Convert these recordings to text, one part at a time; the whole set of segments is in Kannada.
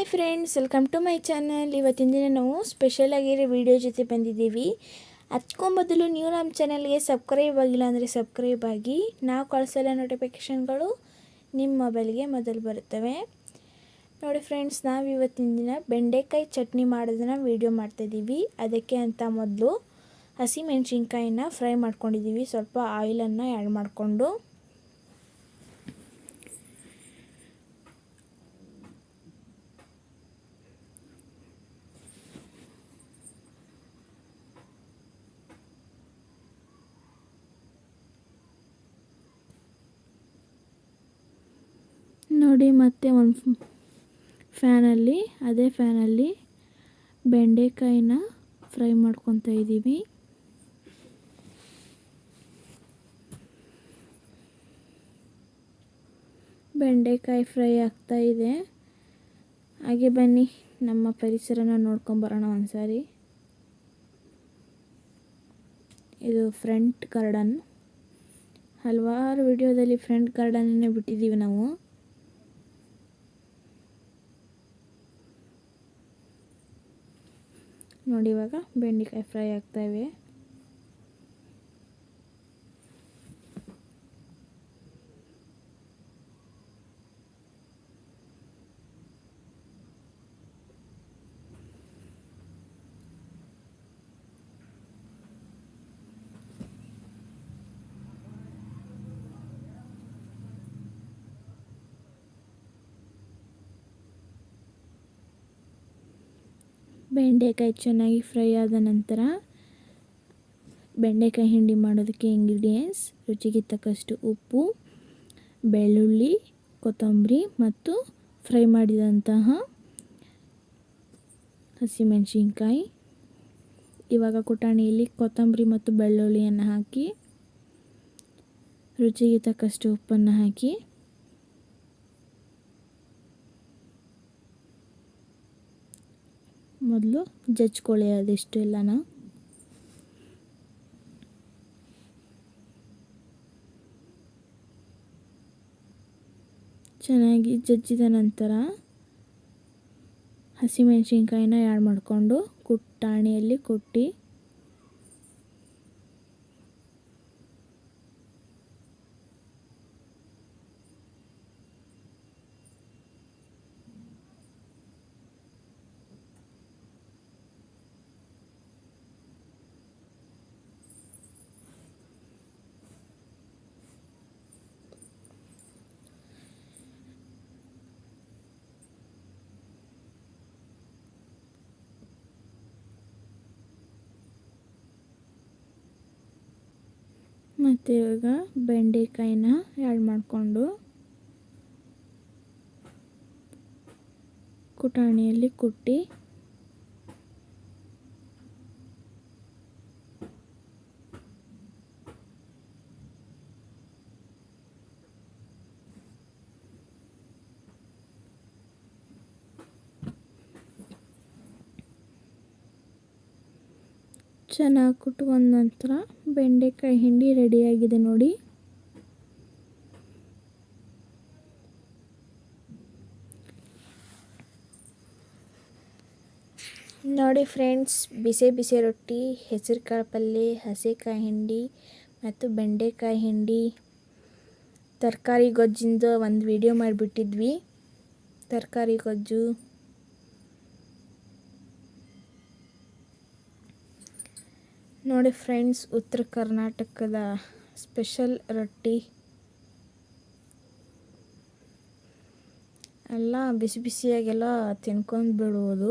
Hi friends welcome to my channel ಇವತ್ತಿನ ದಿನ ನಾವು ಸ್ಪೆಷಲ್ ಆಗಿರೋ ವಿಡಿಯೋ ಜೊತೆ ಬಂದಿದ್ದೀವಿ. ಅದಕ್ಕೂ ಮೊದಲು ನೀವು ನಮ್ಮ ಚಾನಲ್ಗೆ ಸಬ್ಸ್ಕ್ರೈಬ್ ಆಗಿಲ್ಲ ಅಂದರೆ ಸಬ್ಸ್ಕ್ರೈಬ್ ಆಗಿ. ನಾವು ಕಳಿಸಲ್ಲ ನೋಟಿಫಿಕೇಷನ್ಗಳು ನಿಮ್ಮ ಮೊಬೈಲ್ಗೆ ಮೊದಲು ಬರುತ್ತವೆ. ನೋಡಿ ಫ್ರೆಂಡ್ಸ್ ನಾವು ಇವತ್ತಿನ ದಿನ ಬೆಂಡೆಕಾಯಿ ಚಟ್ನಿ ಮಾಡೋದನ್ನು ವೀಡಿಯೋ ಮಾಡ್ತಾಯಿದ್ದೀವಿ ಅದಕ್ಕೆ ಅಂತ ಮೊದಲು ಹಸಿ ಮೆಣಸಿನ್ಕಾಯಿನ ಫ್ರೈ ಮಾಡ್ಕೊಂಡಿದ್ದೀವಿ ಸ್ವಲ್ಪ ಆಯಿಲನ್ನು ಆ್ಯಡ್ ಮಾಡಿಕೊಂಡು. ನೋಡಿ ಮತ್ತೆ ಒಂದು ಫ್ಯಾನಲ್ಲಿ, ಅದೇ ಫ್ಯಾನಲ್ಲಿ ಬೆಂಡೆಕಾಯಿನ ಫ್ರೈ ಮಾಡ್ಕೊತಾ ಇದ್ದೀವಿ. ಬೆಂಡೆಕಾಯಿ ಫ್ರೈ ಆಗ್ತಾ ಇದೆ. ಹಾಗೆ ಬನ್ನಿ, ನಮ್ಮ ಪರಿಸರನ ನೋಡ್ಕೊಂಬರೋಣ ಒಂದ್ಸಾರಿ. ಇದು ಫ್ರಂಟ್ ಗಾರ್ಡನ್. ಹಲವಾರು ವಿಡಿಯೋದಲ್ಲಿ ಫ್ರಂಟ್ ಗಾರ್ಡನ್ನೇ ಬಿಟ್ಟಿದ್ದೀವಿ ನಾವು. ನೋಡಿ ಇವಾಗ ಬೆಂಡೆಕಾಯಿ ಫ್ರೈ ಆಗ್ತಾಯಿವೆ ಬೆಂಡೆಕಾಯಿ ಚೆನ್ನಾಗಿ ಫ್ರೈ ಆದ ನಂತರ ಬೆಂಡೆಕಾಯಿ ಹಿಂಡಿ ಮಾಡೋದಕ್ಕೆ ಇಂಗ್ರೀಡಿಯೆಂಟ್ಸ್ ರುಚಿಗೆ ತಕ್ಕಷ್ಟು ಉಪ್ಪು, ಬೆಳ್ಳುಳ್ಳಿ, ಕೊತ್ತಂಬರಿ ಮತ್ತು ಫ್ರೈ ಮಾಡಿದಂತಹ ಹಸಿಮೆಣಸಿನ್ಕಾಯಿ. ಇವಾಗ ಕುಟಾಣಿಯಲ್ಲಿ ಕೊತ್ತಂಬರಿ ಮತ್ತು ಬೆಳ್ಳುಳ್ಳಿಯನ್ನು ಹಾಕಿ ರುಚಿಗೆ ತಕ್ಕಷ್ಟು ಉಪ್ಪನ್ನು ಹಾಕಿ ಮೊದಲು ಜಜ್ಕೊಳ್ಳಿ ಅದಿಷ್ಟು ಎಲ್ಲನ ಚೆನ್ನಾಗಿ ಜಜ್ಜಿದ ನಂತರ ಹಸಿಮೆಣಸಿನ್ಕಾಯಿನ ಆ್ಯಡ್ ಮಾಡಿಕೊಂಡು ಕುಟ್ಟಾಣಿಯಲ್ಲಿ ಕುಟ್ಟಿ ಮತ್ತು ಇವಾಗ ಬೆಂಡೆಕಾಯಿನ ಆ್ಯಡ್ ಮಾಡಿಕೊಂಡು ಕುಟಾಣಿಯಲ್ಲಿ ಕುಟ್ಟಿ ಚೆನ್ನಾಗಿ ಕುಟ್ಕೊಂಡ ನಂತರ ಬೆಂಡೆಕಾಯಿ ಹಿಂಡಿ ರೆಡಿಯಾಗಿದೆ ನೋಡಿ. ನೋಡಿ ಫ್ರೆಂಡ್ಸ್, ಬಿಸಿ ಬಿಸಿ ರೊಟ್ಟಿ ಹೆಸರು ಕಾಳು ಪಲ್ಯ ಹಸಿಕಾಯಿ ಹಿಂಡಿ ಮತ್ತು ಬೆಂಡೆಕಾಯಿ ಹಿಂಡಿ. ತರಕಾರಿ ಗೊಜ್ಜಿಂದು ಒಂದು ವಿಡಿಯೋ ಮಾಡಿಬಿಟ್ಟಿದ್ವಿ. ತರಕಾರಿ ಗೊಜ್ಜು. ನೋಡಿ ಫ್ರೆಂಡ್ಸ್, ಉತ್ತರ ಕರ್ನಾಟಕದ ಸ್ಪೆಷಲ್ ರೊಟ್ಟಿ. ಎಲ್ಲ ಬಿಸಿ ಬಿಸಿಯಾಗೆಲ್ಲ ತಿನ್ಕೊಂಡು ಬಿಡುವುದು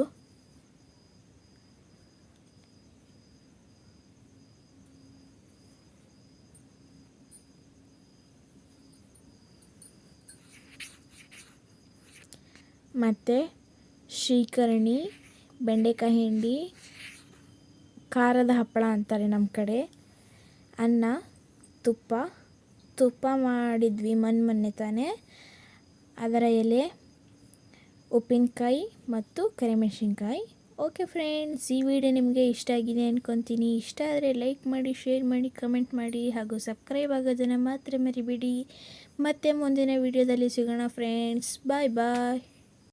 ಮತ್ತು ಶ್ರೀಕರ್ಣಿ, ಬೆಂಡೆಕಾಯಿ ಹಿಂಡಿ ಖಾರದ ಹಪ್ಪಳ ಅಂತಾರೆ ನಮ್ಮ ಕಡೆ. ಅನ್ನ, ತುಪ್ಪ ತುಪ್ಪ ಮಾಡಿದ್ವಿ ಮನ್ ಮೊನ್ನೆ ತಾನೇ. ಅದರ ಎಲೆ, ಉಪ್ಪಿನಕಾಯಿ ಮತ್ತು ಕರಿಮೆಣಸಿನ್ಕಾಯಿ. ಓಕೆ ಫ್ರೆಂಡ್ಸ್ ಈ ವಿಡಿಯೋ ನಿಮಗೆ ಇಷ್ಟ ಆಗಿದೆ ಅಂದ್ಕೊತೀನಿ ಇಷ್ಟ ಆದರೆ ಲೈಕ್ ಮಾಡಿ ಶೇರ್ ಮಾಡಿ ಕಮೆಂಟ್ ಮಾಡಿ ಹಾಗೂ ಸಬ್ಸ್ಕ್ರೈಬ್ ಆಗೋದನ್ನು ಮಾತ್ರ ಮರಿಬೇಡಿ. ಮತ್ತೆ ಮುಂದಿನ ವಿಡಿಯೋದಲ್ಲಿ ಸಿಗೋಣ ಫ್ರೆಂಡ್ಸ್ ಬಾಯ್ ಬಾಯ್